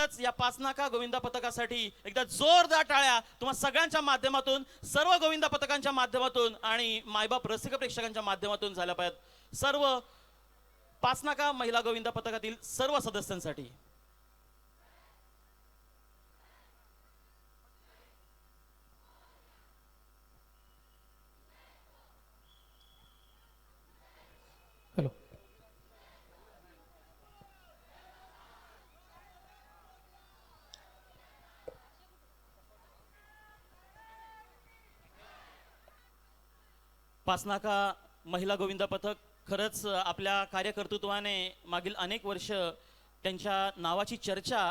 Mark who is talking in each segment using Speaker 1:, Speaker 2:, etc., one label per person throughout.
Speaker 1: निश्चितच या पाचनाका गोविंदा पथकासाठी एकदा जोरदार टाळ्या तुम्हा सगळ्यांच्या माध्यमातून सर्व गोविंदा पथकांच्या माध्यमातून आणि मायबाप रसिक प्रेक्षकांच्या माध्यमातून झाल्या पाहिजेत. सर्व पाचनाका महिला गोविंदा पथकातील सर्व सदस्यांसाठी. पाचनाका महिला गोविंदा पथक खरंच आपल्या कार्यकर्तृत्वाने मागील अनेक वर्ष त्यांच्या नावाची चर्चा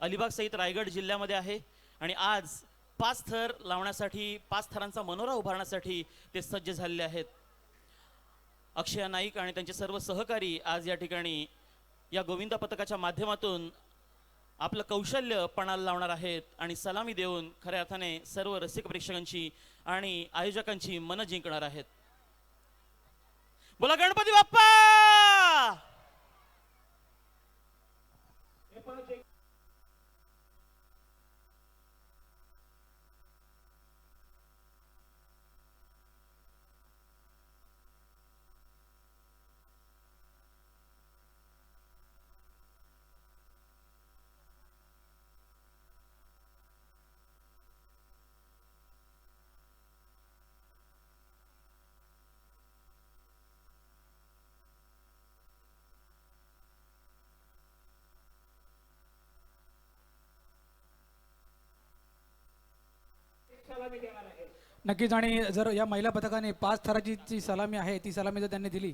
Speaker 1: अलिबाग सहित रायगड जिल्ह्यामध्ये आहे. आणि आज पाच थर लावण्यासाठी पाच थरांचा मनोरा उभारण्यासाठी ते सज्ज झालेले आहेत. अक्षय नाईक आणि त्यांचे सर्व सहकारी आज या ठिकाणी या गोविंदा पथकाच्या माध्यमातून आपलं कौशल्य पणाला लावणार आहेत आणि सलामी देऊन खऱ्या अर्थाने सर्व रसिक प्रेक्षकांची आणि आयोजकांची मनं जिंकणार आहेत. बोला गणपती बाप्पा!
Speaker 2: नक्कीच. आणि जर या महिला पथकाने पाच थराची जी सलामी आहे ती सलामी जर त्यांनी दिली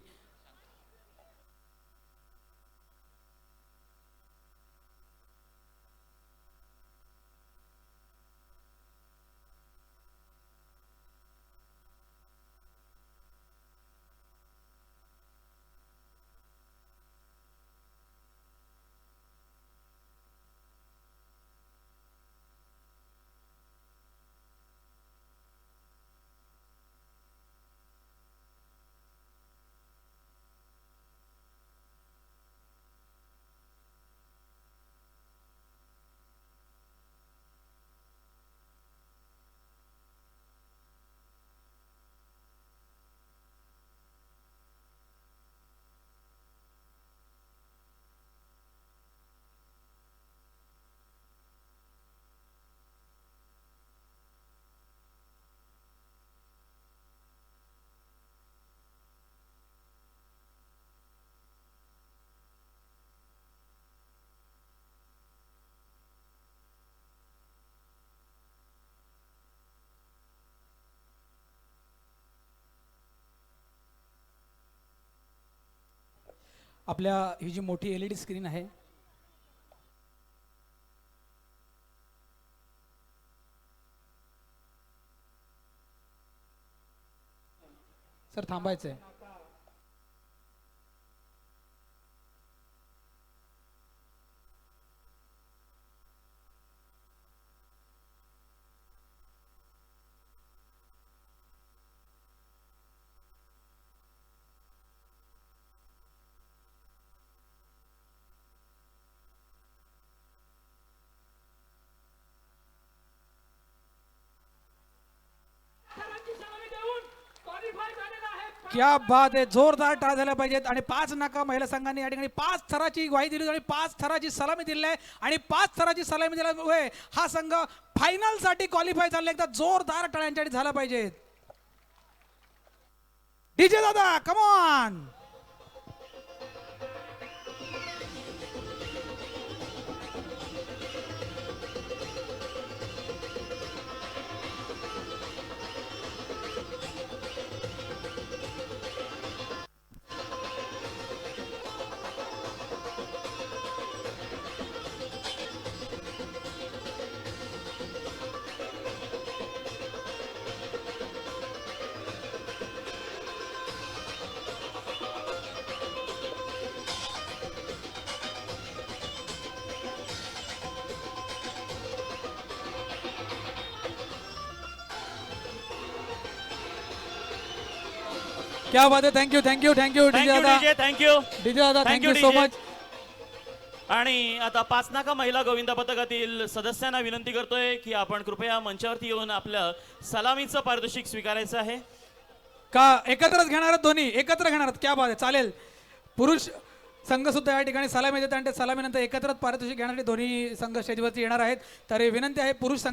Speaker 2: आपल्या ही जी मोठी एल ई डी स्क्रीन आहे सर थांबायचं आहे क्या बात आहे जोरदार टाळ झाल्या पाहिजेत आणि पाच नाका महिला संघाने या ठिकाणी पाच थराची ग्वाही दिली आणि पाच थराची सलामी दिली आहे. आणि पाच थराची सलामी दिल्यामुळे हा संघ फायनलसाठी क्वालिफाय झाला. एकदा जोरदार टाळ्यांच्या झाला पाहिजेत डीजे दादा कमॉन क्या बात आहे thank you thank you thank you DJ
Speaker 1: thank you
Speaker 2: दादा
Speaker 1: थँक्यू
Speaker 2: डीजे दादा थँक्यू सो. मच
Speaker 1: आणि आता पाच नाका महिला गोविंदा पथकातील सदस्यांना विनंती करतोय की आपण कृपया मंचावरती येऊन आपलं सलामीचं पारितोषिक स्वीकारायचं आहे.
Speaker 2: का एकत्रच घेणार आहेत दोन्ही? एकत्र घेणार आहेत. क्या बात आहे चालेल. पुरुष संघ सुद्धा या ठिकाणी सलामी देतात आणि सलामीनंतर एकत्रच पारितोषिक घेण्यासाठी दोन्ही संघ स्टेजवरती येणार आहेत. तर हे विनंती आहे पुरुष संघ